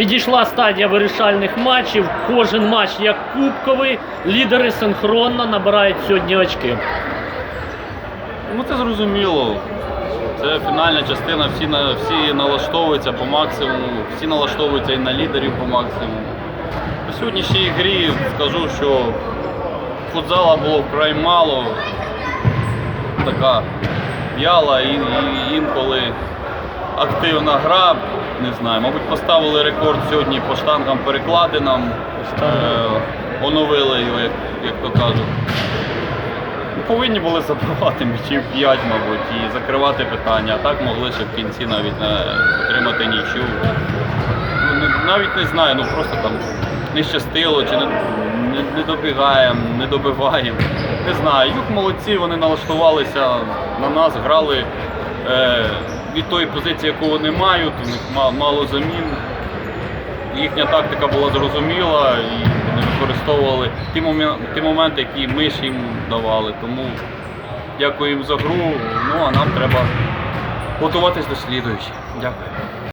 Підійшла стадія вирішальних матчів. Кожен матч як кубковий. Лідери синхронно набирають сьогодні очки. Ну це зрозуміло. Це фінальна частина, всі, на, всі налаштовуються по максимуму, всі налаштовуються і на лідерів по максимуму. У сьогоднішній грі скажу, що футзала було вкрай мало, така в'яла і, і інколи активна гра. Не знаю, мабуть, поставили рекорд сьогодні по штангам перекладинам, е, оновили його, як, як то кажуть. Ну, Повинні були забивати м'ячів 5, мабуть, і закривати питання. А так могли ще в кінці навіть е, отримати нічю. Ну, навіть не знаю, ну просто там не щастило, чи не, не, не добігаємо, не добиваємо. Не знаю. Юг молодці, вони налаштувалися на нас, грали е, від тої позиції, яку вони мають, у них мало замін. Їхня тактика була зрозуміла і вони використовували ті, ті моменти, які ми ж їм давали. Тому дякую їм за гру. Ну а нам треба готуватись до слідуючих. Дякую.